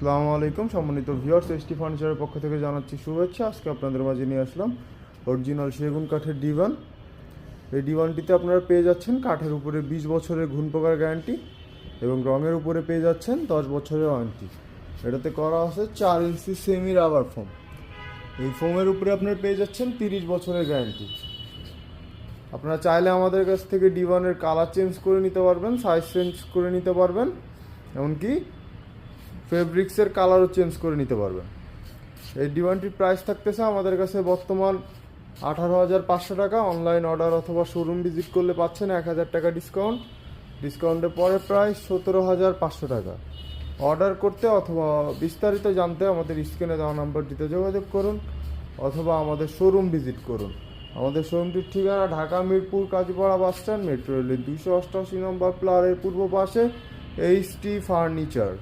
আসসালামু আলাইকুম, সম্মানিত ভিউয়ার্স এসটি ফার্নিচারের পক্ষ থেকে জানাচ্ছি শুভেচ্ছা। আজকে আপনাদের মাঝে নিয়ে আসলাম অরিজিনাল সেগুন কাঠের ডিভান এই ডিভানটিতে আপনারা পেয়ে যাচ্ছেন কাঠের উপরে বিশ বছরের ঘুণ পোকার গ্যারান্টি এবং রঙের উপরে পেয়ে যাচ্ছেন দশ বছরের ওয়ারেন্টি এটাতে করা আছে চার ইঞ্চি সেমি রাবার ফোম এই ফোমের উপরে আপনারা পেয়ে যাচ্ছেন তিরিশ বছরের গ্যারান্টি আপনারা চাইলে আমাদের কাছ থেকে ডিভানের কালার চেঞ্জ করে নিতে পারবেন সাইজ চেঞ্জ করে নিতে পারবেন। এমনকি ফেব্রিক্সের কালারও চেঞ্জ করে নিতে পারবেন। এই ডিমান্ডটির প্রাইস থাকতেছে আমাদের কাছে বর্তমান আঠারো হাজার পাঁচশো টাকা। অনলাইন অর্ডার অথবা শোরুম ভিজিট করলে পাচ্ছেন এক হাজার টাকা ডিসকাউন্ট ডিসকাউন্টের পরে প্রায় সতেরো হাজার পাঁচশো টাকা। অর্ডার করতে অথবা বিস্তারিত জানতে আমাদের স্ক্রিনে দেওয়া নাম্বারটিতে যোগাযোগ করুন অথবা আমাদের শোরুম ভিজিট করুন। আমাদের শোরুমটির ঠিকানা Dhaka, Mirpur, Kazipara bus stand metro রেলের দুশো অষ্টআশি নম্বর প্লারের পূর্ব পাশে এইচ টি ফার্নিচার